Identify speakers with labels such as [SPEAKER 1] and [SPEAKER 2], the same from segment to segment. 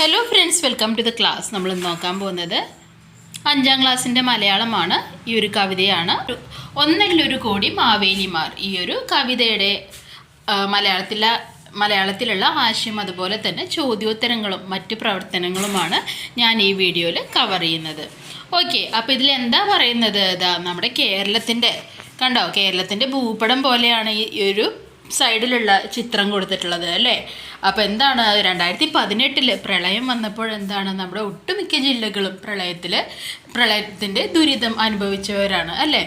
[SPEAKER 1] Hello friends welcome to the class നമ്മൾ നോക്കാൻ പോകുന്നത് അഞ്ചാം ക്ലാസ്സിന്റെ മലയാളമാണ്. ഈ ഒരു കവിതയാണ്. ഒന്നല്ലൊരു കോടി മാവേലിമാർ ഈ ഒരു കവിതയുടെ മലയാളത്തില മലയാളത്തിലെ മലയാളത്തിലുള്ള ആശയം അതുപോലെ തന്നെ ചോദ്യോത്തരങ്ങളും മറ്റു പ്രവർത്തനങ്ങളുമാണ് ഞാൻ ഈ വീഡിയോയിൽ കവർ ചെയ്യുന്നത്. ഓക്കെ അപ്പോൾ ഇതിൽ എന്താ പറയുന്നത്? ഇതാ നമ്മുടെ കേരളത്തിന്റെ കണ്ടോ? കേരളത്തിന്റെ ഭൂപടം പോലെയാണ് ഈ ഒരു സൈഡിലുള്ള ചിത്രം കൊടുത്തിട്ടുള്ളത് അല്ലേ? അപ്പോൾ എന്താണ് രണ്ടായിരത്തി പതിനെട്ടിൽ പ്രളയം വന്നപ്പോൾ എന്താണ് നമ്മുടെ ഒട്ടുമിക്ക ജില്ലകളും പ്രളയത്തിൽ പ്രളയത്തിന്റെ ദുരിതം അനുഭവിച്ചവരാണ് അല്ലേ?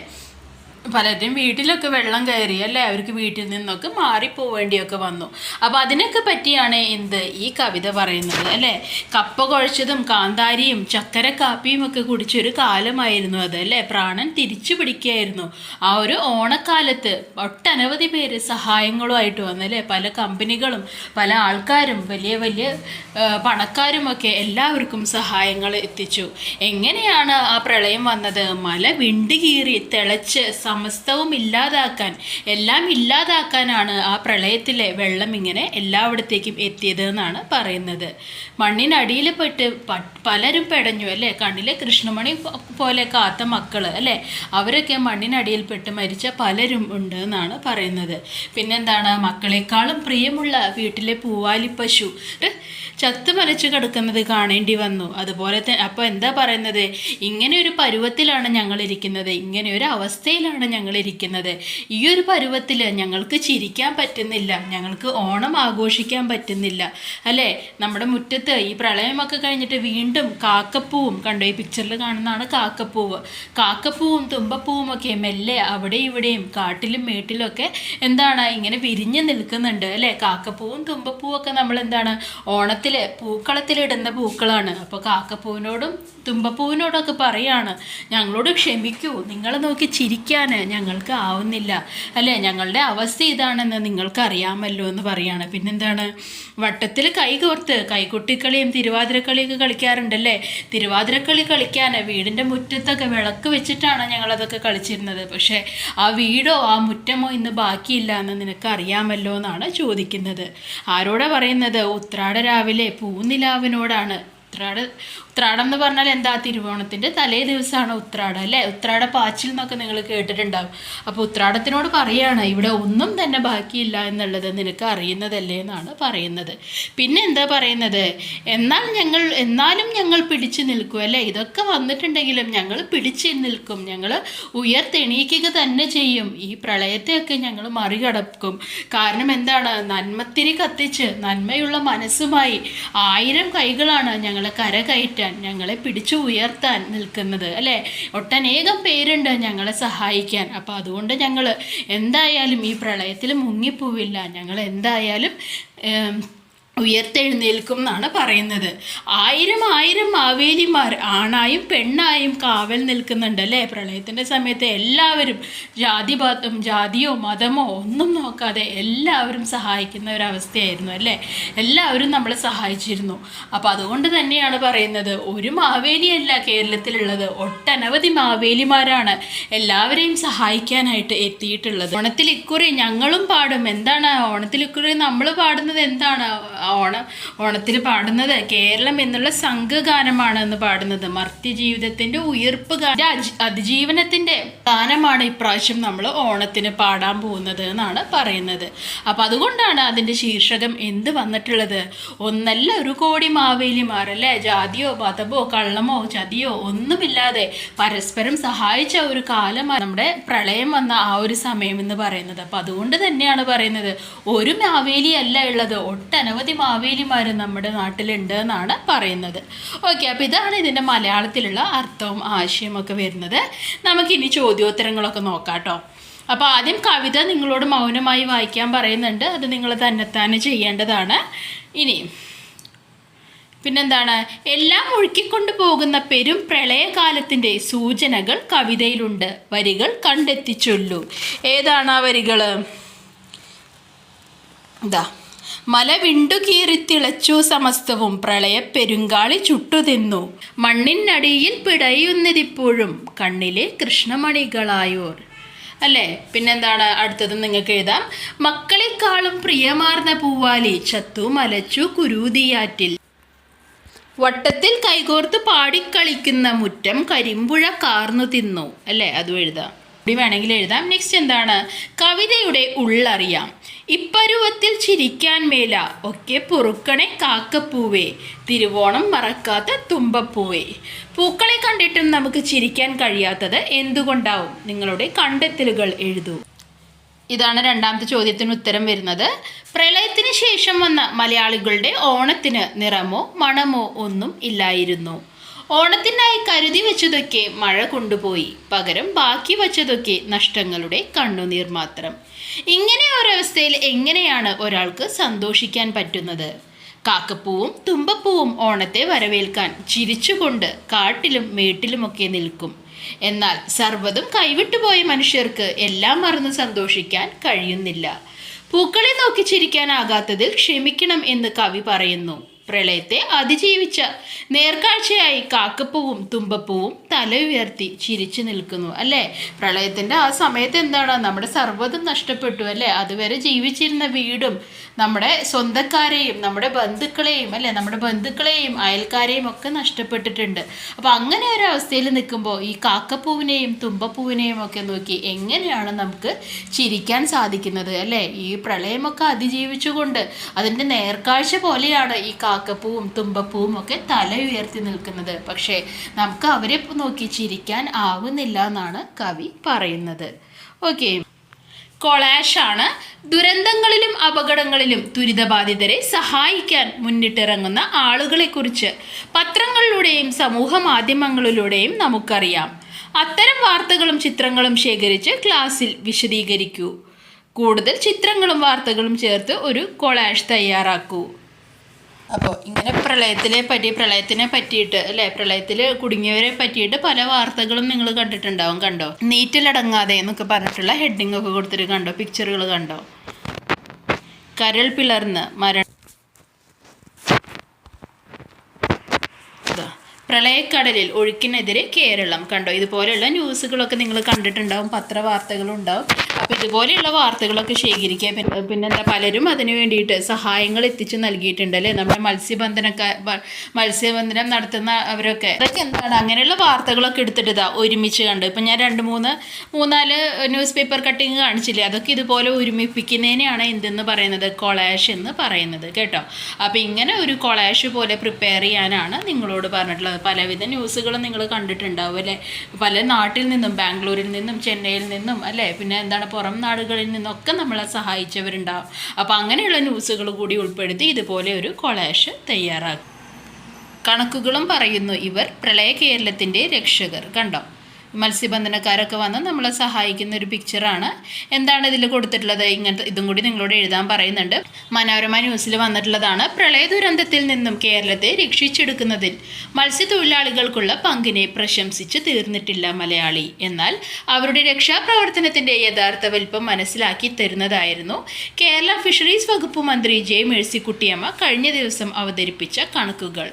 [SPEAKER 1] പലരുടെയും വീട്ടിലൊക്കെ വെള്ളം കയറി അല്ലേ? അവർക്ക് വീട്ടിൽ നിന്നൊക്കെ മാറിപ്പോവേണ്ടിയൊക്കെ വന്നു. അപ്പോൾ അതിനൊക്കെ പറ്റിയാണ് എന്ത്? ഈ കവിത പറയുന്നത് അല്ലേ? കപ്പ കുഴച്ചതും കാന്താരിയും ചക്കര കാപ്പിയും ഒക്കെ കുടിച്ചൊരു കാലമായിരുന്നു അത് അല്ലേ? പ്രാണൻ തിരിച്ചു പിടിക്കുകയായിരുന്നു. ആ ഒരു ഓണക്കാലത്ത് ഒട്ടനവധി പേര് സഹായങ്ങളുമായിട്ട് വന്നു അല്ലേ? പല കമ്പനികളും പല ആൾക്കാരും വലിയ വലിയ പണക്കാരും ഒക്കെ എല്ലാവർക്കും സഹായങ്ങൾ എത്തിച്ചു. എങ്ങനെയാണ് ആ പ്രളയം വന്നത്? മല വിണ്ടുകീറി തിളച്ച് സമസ്തവും ഇല്ലാതാക്കാൻ എല്ലാം ഇല്ലാതാക്കാനാണ് ആ പ്രളയത്തിലെ വെള്ളം ഇങ്ങനെ എല്ലായിടത്തേക്കും എത്തിയത് എന്നാണ് പറയുന്നത്. മണ്ണിനടിയിൽ പെട്ട് പലരും പെടഞ്ഞു അല്ലേ? കണ്ണിലെ കൃഷ്ണമണി പോലെ കാത്ത മക്കൾ അല്ലേ? അവരൊക്കെ മണ്ണിനടിയിൽ പെട്ട് മരിച്ച പലരും ഉണ്ട് എന്നാണ് പറയുന്നത്. പിന്നെന്താണ്? മക്കളെക്കാളും പ്രിയമുള്ള വീട്ടിലെ പൂവാലി പശു റ് ചത്തു മലച്ചു കിടക്കുന്നത് കാണേണ്ടി വന്നു. അതുപോലെ തന്നെ അപ്പോൾ എന്താ പറയുന്നത്? ഇങ്ങനെ ഒരു പരുവത്തിലാണ് ഞങ്ങൾ ഇരിക്കുന്നത് ഇങ്ങനെ ഒരു അവസ്ഥയിലാണ് ഞങ്ങൾ ഇരിക്കുന്നത് ഈ ഒരു പരുവത്തിൽ ഞങ്ങൾക്ക് ചിരിക്കാൻ പറ്റുന്നില്ല. ഞങ്ങൾക്ക് ഓണം ആഘോഷിക്കാൻ പറ്റുന്നില്ല. അല്ലേ? നമ്മുടെ മുറ്റത്ത് ഈ പ്രളയമൊക്കെ കഴിഞ്ഞിട്ട് വീണ്ടും കാക്കപ്പൂവും കണ്ടോ ഈ പിക്ചറിൽ കാണുന്നതാണ് കാക്കപ്പൂവ്. കാക്കപ്പൂവും തുമ്പപ്പൂവും ഒക്കെ മെല്ലെ അവിടെ ഇവിടെയും കാട്ടിലും മേട്ടിലും ഒക്കെ എന്താണ്? ഇങ്ങനെ വിരിഞ്ഞ് നിൽക്കുന്നുണ്ട്. അല്ലേ? കാക്കപ്പൂവും തുമ്പപ്പൂവും ഒക്കെ നമ്മൾ എന്താണ് ഓണത്തിൽ പൂക്കളത്തിലിടുന്ന പൂക്കളാണ്. അപ്പോൾ കാക്കപ്പൂവിനോടും തുമ്പപ്പൂവിനോടൊക്കെ പറയാണ് ഞങ്ങളോട് ക്ഷമിക്കൂ. നിങ്ങൾ നോക്കി ചിരിക്കാൻ ഞങ്ങൾക്ക് ആവുന്നില്ല. അല്ലേ? ഞങ്ങളുടെ അവസ്ഥ ഇതാണെന്ന് നിങ്ങൾക്ക് അറിയാമല്ലോ എന്ന് പറയാണ്. പിന്നെന്താണ്? വട്ടത്തിൽ കൈകോർത്ത് കൈകൊട്ടിക്കളിയും തിരുവാതിരക്കളിയൊക്കെ കളിക്കാറുണ്ടല്ലേ? തിരുവാതിരക്കളി കളിക്കാൻ വീടിന്റെ മുറ്റത്തൊക്കെ വിളക്ക് വെച്ചിട്ടാണ് ഞങ്ങളതൊക്കെ കളിച്ചിരുന്നത്. പക്ഷേ ആ വീടോ ആ മുറ്റമോ ഇന്ന് ബാക്കിയില്ല എന്ന് നിനക്ക് അറിയാമല്ലോ എന്നാണ് ചോദിക്കുന്നത്. ആരോടാ പറയുന്നത്? ഉത്രാട രാവിലെ പൂനിലാവിനോടാണ്. ഉത്രാട ഉത്രാടം എന്ന് പറഞ്ഞാൽ എന്താ? തിരുവോണത്തിന്റെ തലേ ദിവസമാണ് ഉത്രാടം അല്ലേ? ഉത്രാട പാച്ചിൽ എന്നൊക്കെ നിങ്ങൾ കേട്ടിട്ടുണ്ടാവും. അപ്പോൾ ഉത്രാടത്തിനോട് പറയാണ് ഇവിടെ ഒന്നും തന്നെ ബാക്കിയില്ല എന്നുള്ളത് നിനക്ക് അറിയുന്നതല്ലേ എന്നാണ് പറയുന്നത്. പിന്നെ എന്താ പറയുന്നത്? എന്നാൽ ഞങ്ങൾ എന്നാലും ഞങ്ങൾ പിടിച്ചു നിൽക്കും അല്ലേ? ഇതൊക്കെ വന്നിട്ടുണ്ടെങ്കിലും ഞങ്ങൾ പിടിച്ചു നിൽക്കും. ഞങ്ങൾ ഉയർത്തെണീക്കുക തന്നെ ചെയ്യും. ഈ പ്രളയത്തെയൊക്കെ ഞങ്ങൾ മറികടക്കും. കാരണം എന്താണ്? നന്മത്തിരി കത്തിച്ച് നന്മയുള്ള മനസ്സുമായി ആയിരം കൈകളാണ് ഞങ്ങളെ കരകയറ്റാൻ ഞങ്ങളെ പിടിച്ചു ഉയർത്താൻ നിൽക്കുന്നത് അല്ലേ? ഒട്ടനേകം പേരുണ്ട് ഞങ്ങളെ സഹായിക്കാൻ. അപ്പോൾ അതുകൊണ്ട് ഞങ്ങൾ എന്തായാലും ഈ പ്രളയത്തിൽ മുങ്ങിപ്പോവില്ല. ഞങ്ങൾ എന്തായാലും ഉയർത്തെഴുന്നേൽക്കും എന്നാണ് പറയുന്നത്. ആയിരം ആയിരം മാവേലിമാർ ആണായും പെണ്ണായും കാവൽ നിൽക്കുന്നുണ്ട് അല്ലേ? പ്രളയത്തിന്റെ സമയത്ത് എല്ലാവരും ജാതി പാതം ജാതിയോ മതമോ ഒന്നും നോക്കാതെ എല്ലാവരും സഹായിക്കുന്ന ഒരവസ്ഥയായിരുന്നു അല്ലേ? എല്ലാവരും നമ്മളെ സഹായിച്ചിരുന്നു. അപ്പോൾ അതുകൊണ്ട് തന്നെയാണ് പറയുന്നത് ഒരു മാവേലിയല്ല കേരളത്തിലുള്ളത് ഒട്ടനവധി മാവേലിമാരാണ് എല്ലാവരെയും സഹായിക്കാനായിട്ട് എത്തിയിട്ടുള്ളത്. ഓണത്തിൽ ഇക്കുറി ഞങ്ങളും പാടും. എന്താണ് ഓണത്തിൽ ഇക്കുറി നമ്മൾ പാടുന്നത് എന്താണ്? ഓണം ഓണത്തിൽ പാടുന്നത് കേരളം എന്നുള്ള സംഘഗാനമാണ് എന്ന് പാടുന്നത്. മർത്യ ജീവിതത്തിന്റെ ഉയർപ്പ് അതിജീവനത്തിന്റെ ഗാനമാണ് ഇപ്രാവശ്യം നമ്മൾ ഓണത്തിന് പാടാൻ പോകുന്നത് എന്നാണ് പറയുന്നത്. അപ്പം അതുകൊണ്ടാണ് അതിന്റെ ശീർഷകം എന്ത് വന്നിട്ടുള്ളത്? ഒന്നല്ല ഒരു കോടി മാവേലിമാർ അല്ലേ? ജാതിയോ മതമോ കള്ളമോ ചതിയോ ഒന്നുമില്ലാതെ പരസ്പരം സഹായിച്ച ഒരു കാലമാണ് നമ്മുടെ പ്രളയം വന്ന ആ ഒരു സമയം എന്ന് പറയുന്നത്. അപ്പം അതുകൊണ്ട് തന്നെയാണ് പറയുന്നത്. ഒരു മാവേലി അല്ല ഉള്ളത്. ഒട്ടനവധി മാവേലിമാർ നമ്മുടെ നാട്ടിലുണ്ട് എന്നാണ് പറയുന്നത്. ഓക്കെ അപ്പോൾ ഇതാണ് ഇതിന്റെ മലയാളത്തിലുള്ള അർത്ഥവും ആശയമൊക്കെ വരുന്നത്. നമുക്കിനി ചോദ്യോത്തരങ്ങളൊക്കെ നോക്കാം കേട്ടോ. അപ്പോൾ ആദ്യം കവിത നിങ്ങളോട് മൗനമായി വായിക്കാൻ പറയുന്നുണ്ട്. അത് നിങ്ങൾ തന്നെത്താനെ ചെയ്യേണ്ടതാണ്. ഇനി പിന്നെന്താണ്? എല്ലാം ഒഴുക്കിക്കൊണ്ട് പോകുന്ന പെരും പ്രളയകാലത്തിന്റെ സൂചനകൾ കവിതയിലുണ്ട്. വരികൾ കണ്ടെത്തിച്ചൊല്ലു. ഏതാണ് ആ വരികൾ ഇതാ. മല വിണ്ടുകീറിത്തിളച്ചു സമസ്തവും പ്രളയ പെരുങ്കാളി ചുട്ടുതിന്നു മണ്ണിനടിയിൽ പിടയുന്നതിപ്പോഴും കണ്ണിലെ കൃഷ്ണമണികളായോർ. അല്ലേ? പിന്നെന്താണ് അടുത്തത് നിങ്ങൾക്ക് എഴുതാം. മക്കളെക്കാളും പ്രിയമാർന്ന പൂവാലി ചത്തു മലച്ചു കുരൂതിയാറ്റിൽ. വട്ടത്തിൽ കൈകോർത്ത് പാടിക്കളിക്കുന്ന മുറ്റം കരിമ്പുഴ കാർന്നു തിന്നു. അല്ലേ? അതും എഴുതാം. ഇവിടെ വേണമെങ്കിൽ എഴുതാം. നെക്സ്റ്റ് എന്താണ്? കവിതയുടെ ഉള്ളറിയാം. ഇപ്പരുവത്തിൽ ചിരിക്കാൻ മേല ഒക്കെ പൊറുക്കണേ കാക്കപ്പൂവേ. തിരുവോണം മറക്കാത്ത തുമ്പപ്പൂവേ. പൂക്കളെ കണ്ടിട്ടും നമുക്ക് ചിരിക്കാൻ കഴിയാത്തത് എന്തുകൊണ്ടാവും? നിങ്ങളുടെ കണ്ടെത്തലുകൾ എഴുതൂ. ഇതാണ് രണ്ടാമത്തെ ചോദ്യത്തിന് ഉത്തരം വരുന്നത്. പ്രളയത്തിന് ശേഷം വന്ന മലയാളികളുടെ ഓണത്തിന് നിറമോ മണമോ ഒന്നും ഇല്ലായിരുന്നു. ഓണത്തിനായി കരുതി വെച്ചതൊക്കെ മഴ കൊണ്ടുപോയി. പകരം ബാക്കി വച്ചതൊക്കെ നഷ്ടങ്ങളുടെ കണ്ണുനീർ മാത്രം. ഇങ്ങനെ ഒരവസ്ഥയിൽ എങ്ങനെയാണ് ഒരാൾക്ക് സന്തോഷിക്കാൻ പറ്റുന്നത്? കാക്കപ്പൂവും തുമ്പപ്പൂവും ഓണത്തെ വരവേൽക്കാൻ ചിരിച്ചുകൊണ്ട് കാട്ടിലും മേട്ടിലുമൊക്കെ നിൽക്കും. എന്നാൽ സർവതും കൈവിട്ടുപോയ മനുഷ്യർക്ക് എല്ലാം മറന്ന് സന്തോഷിക്കാൻ കഴിയുന്നില്ല. പൂക്കളെ നോക്കി ചിരിക്കാനാകാത്തതിൽ ക്ഷമിക്കണം എന്ന് കവി പറയുന്നു. പ്രളയത്തെ അതിജീവിച്ച. നേർക്കാഴ്ചയായി കാക്കപ്പൂവും തുമ്പപ്പൂവും തല ഉയർത്തി ചിരിച്ചു നിൽക്കുന്നു അല്ലേ? പ്രളയത്തിന്റെ ആ സമയത്ത് എന്താണ്? നമ്മുടെ സർവതും നഷ്ടപ്പെട്ടു അല്ലേ? അതുവരെ ജീവിച്ചിരുന്ന വീടും നമ്മുടെ സ്വന്തക്കാരെയും നമ്മുടെ ബന്ധുക്കളെയും അല്ലേ? നമ്മുടെ ബന്ധുക്കളെയും അയൽക്കാരെയും ഒക്കെ നഷ്ടപ്പെട്ടിട്ടുണ്ട്. അപ്പോൾ അങ്ങനെ ഒരു അവസ്ഥയിൽ നിൽക്കുമ്പോൾ ഈ കാക്കപ്പൂവിനെയും തുമ്പപ്പൂവിനെയും ഒക്കെ നോക്കി എങ്ങനെയാണ് നമുക്ക് ചിരിക്കാൻ സാധിക്കുന്നത് അല്ലേ? ഈ പ്രളയമൊക്കെ അതിജീവിച്ചുകൊണ്ട് അതിന്റെ നേർക്കാഴ്ച പോലെയാണ് ഈ കാക്കപ്പൂവും തുമ്പപ്പൂവും ഒക്കെ തല ഉയർത്തി നിൽക്കുന്നത്. പക്ഷേ നമുക്ക് അവരെ നോക്കി ചിരിക്കാൻ ആവുന്നില്ല എന്നാണ് കവി പറയുന്നത്. ഓക്കെ. കൊളാഷാണ് ദുരന്തങ്ങളിലും അപകടങ്ങളിലും ദുരിതബാധിതരെ സഹായിക്കാൻ മുന്നിട്ടിറങ്ങുന്ന ആളുകളെക്കുറിച്ച് പത്രങ്ങളിലൂടെയും സമൂഹ മാധ്യമങ്ങളിലൂടെയും നമുക്കറിയാം. അത്തരം വാർത്തകളും ചിത്രങ്ങളും ശേഖരിച്ച് ക്ലാസ്സിൽ വിശദീകരിക്കൂ. കൂടുതൽ ചിത്രങ്ങളും വാർത്തകളും ചേർത്ത് ഒരു കൊളാഷ് തയ്യാറാക്കൂ. അപ്പോൾ ഇങ്ങനെ പ്രളയത്തിനെ പറ്റി പ്രളയത്തിനെ പറ്റിയിട്ട് അല്ലേ? പ്രളയത്തിൽ കുടുങ്ങിയവരെ പറ്റിയിട്ട് പല വാർത്തകളും നിങ്ങൾ കണ്ടിട്ടുണ്ടാവും കണ്ടോ? നീറ്റിലടങ്ങാതെ എന്നൊക്കെ പറഞ്ഞിട്ടുള്ള ഹെഡിങ് ഒക്കെ കൊടുത്തിട്ട് കണ്ടോ? പിക്ചറുകൾ കണ്ടോ? കരൾ പിളർന്ന് മരണം പ്രളയക്കടലിൽ ഒഴുക്കിനെതിരെ കേരളം കണ്ടോ? ഇതുപോലെയുള്ള ന്യൂസുകളൊക്കെ നിങ്ങൾ കണ്ടിട്ടുണ്ടാവും പത്രവാർത്തകളും ഉണ്ടാവും അപ്പോൾ ഇതുപോലെയുള്ള വാർത്തകളൊക്കെ ശേഖരിക്കുക. പിന്നെ പിന്നെന്താ പലരും അതിന് വേണ്ടിയിട്ട് സഹായങ്ങൾ എത്തിച്ചു നൽകിയിട്ടുണ്ട് അല്ലേ? നമ്മുടെ മത്സ്യബന്ധനക്കാർ മത്സ്യബന്ധനം നടത്തുന്ന അവരൊക്കെ. അതൊക്കെ എന്താണ്? അങ്ങനെയുള്ള വാർത്തകളൊക്കെ എടുത്തിട്ട് ഇതാ ഒരുമിച്ച് കണ്ട്. ഇപ്പം ഞാൻ രണ്ട് മൂന്ന് മൂന്നാൽ ന്യൂസ് പേപ്പർ കട്ടിങ് കാണിച്ചില്ലേ? അതൊക്കെ ഇതുപോലെ ഒരുമിപ്പിക്കുന്നതിനെയാണ് എന്തെന്ന് പറയുന്നത്? കൊളാഷ് എന്ന് പറയുന്നത് കേട്ടോ. അപ്പോൾ ഇങ്ങനെ ഒരു കൊളാഷ് പോലെ പ്രിപ്പയർ ചെയ്യാനാണ് നിങ്ങളോട് പറഞ്ഞിട്ടുള്ളത്. പലവിധ ന്യൂസുകളും നിങ്ങൾ കണ്ടിട്ടുണ്ടാവും അല്ലേ? പല നാട്ടിൽ നിന്നും ബാംഗ്ലൂരിൽ നിന്നും ചെന്നൈയിൽ നിന്നും അല്ലേ? പിന്നെ എന്താണ് പുറം നാടുകളിൽ നിന്നൊക്കെ നമ്മളെ സഹായിച്ചവരുണ്ടാവും. അപ്പോൾ അങ്ങനെയുള്ള ന്യൂസുകൾ കൂടി ഉൾപ്പെടുത്തി ഇതുപോലെ ഒരു കൊളാഷ് തയ്യാറാക്കും. കണക്കുകളും പറയുന്നു ഇവർ പ്രളയ കേരളത്തിന്റെ രക്ഷകർ. കണ്ടോ? മത്സ്യബന്ധനക്കാരൊക്കെ വന്ന് നമ്മളെ സഹായിക്കുന്ന ഒരു പിക്ചറാണ് എന്താണ് ഇതിൽ കൊടുത്തിട്ടുള്ളത്? ഇങ്ങനത്തെ ഇതും കൂടി നിങ്ങളോട് എഴുതാൻ പറയുന്നുണ്ട്. മനോരമ ന്യൂസിൽ വന്നിട്ടുള്ളതാണ്. പ്രളയ ദുരന്തത്തിൽ നിന്നും കേരളത്തെ രക്ഷിച്ചെടുക്കുന്നതിൽ മത്സ്യത്തൊഴിലാളികൾക്കുള്ള പങ്കിനെ പ്രശംസിച്ച് തീർന്നിട്ടില്ല മലയാളി. എന്നാൽ അവരുടെ രക്ഷാപ്രവർത്തനത്തിന്റെ യഥാർത്ഥ വലിപ്പം മനസ്സിലാക്കി തരുന്നതായിരുന്നു. കേരള ഫിഷറീസ് വകുപ്പ് മന്ത്രി ജെ മേഴ്സിക്കുട്ടിയമ്മ കഴിഞ്ഞ ദിവസം അവതരിപ്പിച്ച കണക്കുകൾ.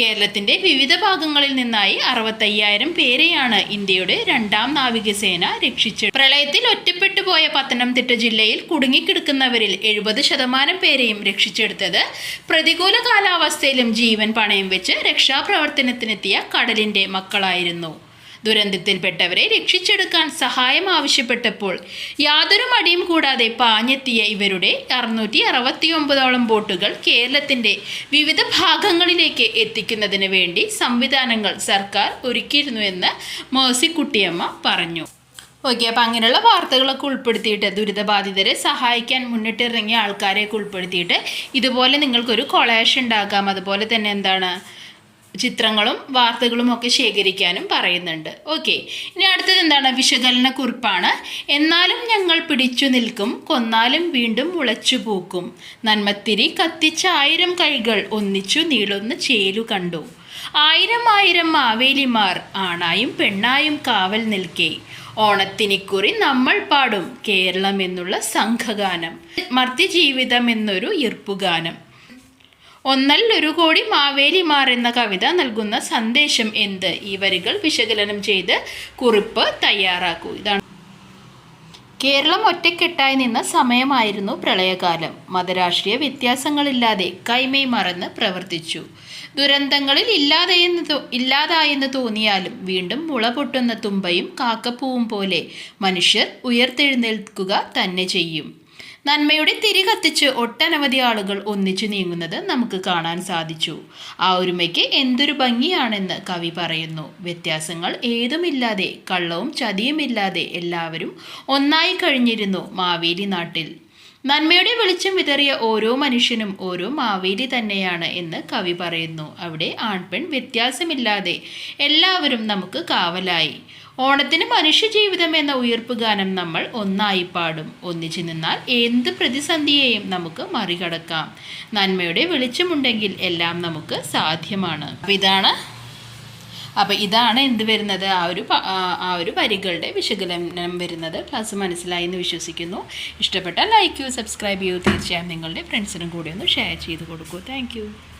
[SPEAKER 1] കേരളത്തിന്റെ വിവിധ ഭാഗങ്ങളിൽ നിന്നായി അറുപത്തയ്യായിരം പേരെയാണ് ഇന്ത്യയുടെ രണ്ടാം നാവികസേന രക്ഷിച്ചത്. പ്രളയത്തിൽ ഒറ്റപ്പെട്ടു പോയ പത്തനംതിട്ട ജില്ലയിൽ കുടുങ്ങിക്കിടക്കുന്നവരിൽ എഴുപത് ശതമാനം പേരെയും രക്ഷിച്ചെടുത്തത്. പ്രതികൂല കാലാവസ്ഥയിലും ജീവൻ പണയം വെച്ച് രക്ഷാപ്രവർത്തനത്തിനെത്തിയ കടലിന്റെ മക്കളായിരുന്നു. ദുരന്തത്തിൽപ്പെട്ടവരെ രക്ഷിച്ചെടുക്കാൻ സഹായം ആവശ്യപ്പെട്ടപ്പോൾ യാതൊരു മടിയും കൂടാതെ പാഞ്ഞെത്തിയ ഇവരുടെ അറുന്നൂറ്റി അറുപത്തിയൊമ്പതോളം ബോട്ടുകൾ കേരളത്തിന്റെ വിവിധ ഭാഗങ്ങളിലേക്ക് എത്തിക്കുന്നതിന് വേണ്ടി സംവിധാനങ്ങൾ സർക്കാർ ഒരുക്കിയിരുന്നുവെന്ന് മേഴ്സിക്കുട്ടിയമ്മ പറഞ്ഞു. ഓക്കെ അപ്പം അങ്ങനെയുള്ള വാർത്തകളൊക്കെ ഉൾപ്പെടുത്തിയിട്ട് ദുരിതബാധിതരെ സഹായിക്കാൻ മുന്നിട്ടിറങ്ങിയ ആൾക്കാരെയൊക്കെ ഉൾപ്പെടുത്തിയിട്ട് ഇതുപോലെ നിങ്ങൾക്കൊരു കൊളാഷ് ഉണ്ടാക്കാം അതുപോലെ തന്നെ എന്താണ്? ചിത്രങ്ങളും വാർത്തകളും ഒക്കെ ശേഖരിക്കാനും പറയുന്നുണ്ട്. ഓക്കെ ഇനി അടുത്തത് എന്താണ്? വിശകലന കുറിപ്പാണ്. എന്നാലും ഞങ്ങൾ പിടിച്ചു നിൽക്കും കൊന്നാലും വീണ്ടും മുളച്ചു പൂക്കും. നന്മത്തിരി കത്തിച്ച ആയിരം കൈകൾ ഒന്നിച്ചു നീളുന്ന ചേലു കണ്ടു. ആയിരം ആയിരം മാവേലിമാർ ആണായും പെണ്ണായും കാവൽ നിൽക്കേ. ഓണത്തിനിക്കുറി നമ്മൾ പാടും കേരളം എന്നുള്ള സംഘഗാനം. മർത്യജീവിതം എന്നൊരു ഈർപ്പുഗാനം. ഒന്നല്ലൊരു കോടി മാവേലിമാർ എന്ന കവിത നൽകുന്ന സന്ദേശം എന്ത്? ഈ വരികൾ വിശകലനം ചെയ്ത് കുറിപ്പ് തയ്യാറാക്കൂ. ഇതാണ്. കേരളം ഒറ്റക്കെട്ടായി നിന്ന സമയമായിരുന്നു പ്രളയകാലം. മതരാഷ്ട്രീയ വ്യത്യാസങ്ങളില്ലാതെ കൈമൈ മറന്ന് പ്രവർത്തിച്ചു. ദുരന്തങ്ങളിൽ ഇല്ലാതെയെന്ന് ഇല്ലാതായെന്ന് തോന്നിയാലും വീണ്ടും മുള പൊട്ടുന്ന തുമ്പയും കാക്കപ്പൂവും പോലെ മനുഷ്യർ ഉയർത്തെഴുന്നേൽക്കുക തന്നെ ചെയ്യും. നന്മയുടെ തിരി കത്തിച്ച് ഒട്ടനവധി ആളുകൾ ഒന്നിച്ചു നീങ്ങുന്നത് നമുക്ക് കാണാൻ സാധിച്ചു. ആ ഒരുമയ്ക്ക് എന്തൊരു ഭംഗിയാണെന്ന് കവി പറയുന്നു. വ്യത്യാസങ്ങൾ ഏതുമില്ലാതെ കള്ളവും ചതിയുമില്ലാതെ എല്ലാവരും ഒന്നായി കഴിഞ്ഞിരുന്നു മാവേലി നാട്ടിൽ. നന്മയുടെ വെളിച്ചം വിതറിയ ഓരോ മനുഷ്യനും ഓരോ മാവേലി തന്നെയാണ് എന്ന് കവി പറയുന്നു. അവിടെ ആൺപെൺ വ്യത്യാസമില്ലാതെ എല്ലാവരും നമുക്ക് കാവലായി. ഓണത്തിന് മനുഷ്യജീവിതം എന്ന ഉയർപ്പ് ഗാനം നമ്മൾ ഒന്നായി പാടും. ഒന്നിച്ചു നിന്നാൽ എന്ത് പ്രതിസന്ധിയെയും നമുക്ക് മറികടക്കാം. നന്മയുടെ വെളിച്ചമുണ്ടെങ്കിൽ എല്ലാം നമുക്ക് സാധ്യമാണ്. അപ്പം ഇതാണ് അപ്പോൾ ഇതാണ് എന്ത് വരുന്നത്? ആ ഒരു ആ- ഒരു വരികളുടെ വിശകലനം വരുന്നത്. ക്ലാസ് മനസ്സിലായി എന്ന് വിശ്വസിക്കുന്നു. ഇഷ്ടപ്പെട്ടാൽ ലൈക്ക് ചെയ്യൂ സബ്സ്ക്രൈബ് ചെയ്യൂ തീർച്ചയായും നിങ്ങളുടെ ഫ്രണ്ട്സിനും കൂടി ഒന്ന് ഷെയർ ചെയ്ത് കൊടുക്കൂ. താങ്ക്